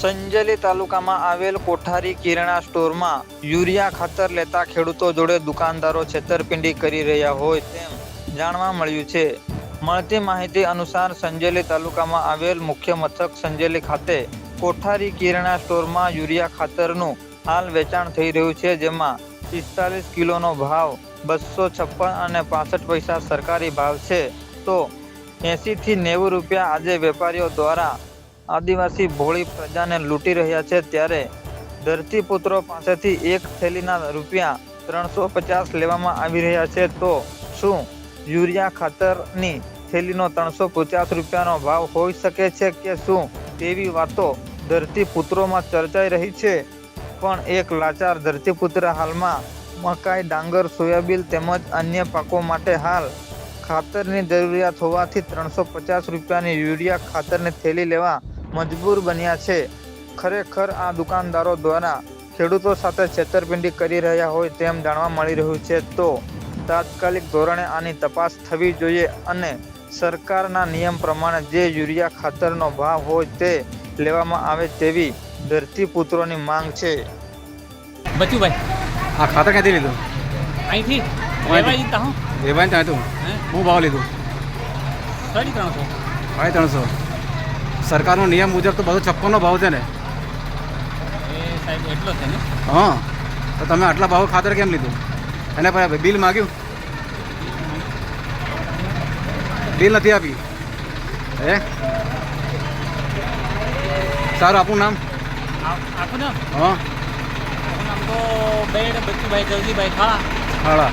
સંજેલી તાલુકામાં આવેલ કોઠારી કિરણા સ્ટોરમાં યુરિયા ખાતર લેતા ખેડૂતો જોડે દુકાનદારો છેતરપિંડી કરી રહ્યા હોય તેમ જાણવા મળ્યું છે. મળતી માહિતી અનુસાર સંજેલી તાલુકામાં આવેલ મુખ્ય મથક સંજેલી ખાતે કોઠારી કિરણા સ્ટોરમાં યુરિયા ખાતરનું હાલ વેચાણ થઈ રહ્યું છે, જેમાં પિસ્તાલીસ કિલોનો ભાવ, બસો છપ્પન અને પાસઠ પૈસા સરકારી ભાવ છે. તો એંસીથી નેવું રૂપિયા આજે વેપારીઓ દ્વારા આદિવાસી ભોળી પ્રજાને લૂંટી રહ્યા છે ત્યારે ધરતીપુત્રો પાસેથી એક થેલીના રૂપિયા ત્રણસો પચાસ લેવામાં આવી રહ્યા છે. તો શું યુરિયા ખાતરની થેલીનો ત્રણસો પચાસ રૂપિયાનો ભાવ હોઈ શકે છે કે શું તેવી વાતો ધરતીપુત્રોમાં ચર્ચાઈ રહી છે? પણ એક લાચાર ધરતીપુત્ર હાલમાં મકાઈ, ડાંગર, સોયાબીન તેમજ અન્ય પાકો માટે હાલ ખાતરની જરૂરિયાત હોવાથી ત્રણસો પચાસ રૂપિયાની યુરિયા ખાતરની થેલી લેવા મજબૂર બન્યા છે. ખરેખર આ દુકાનદારો દ્વારા ખેડૂતો સાથે છેતરપિંડી કરી રહ્યા હોય તેમ જાણવા મળી રહ્યું છે તો તાત્કાલિક ધોરણે આની તપાસ થવી જોઈએ અને સરકારના નિયમ પ્રમાણે જે યુરિયા ખાતરનો ભાવ હોય તે લેવામાં આવે તેવી ધરતીપુત્રોની માંગ છે. બચુભાઈ આ ખાતર ક્યાંથી લીધું? અહીંથી લેવા જતા હું. વેવાઈને ત્યાં હતું હું ભાવ લીધું? સાડી ત્રણસો. સાડી ત્રણસો. સરકારનો નિયમ મુજબ તો બધો છપ્પનનો ભાવ છે ને. એટલો છે ને? હા. તો તમે આટલા ભાવ ખાતર કેમ લીધું? એને પછી બિલ માગ્યું? બિલ નથી આપી. હે? સારું આપણું નામ? આપું નામ? હા. નામ તો બેડ બચ્ચુભાઈ જવજીભાઈ ખાળા. હાળા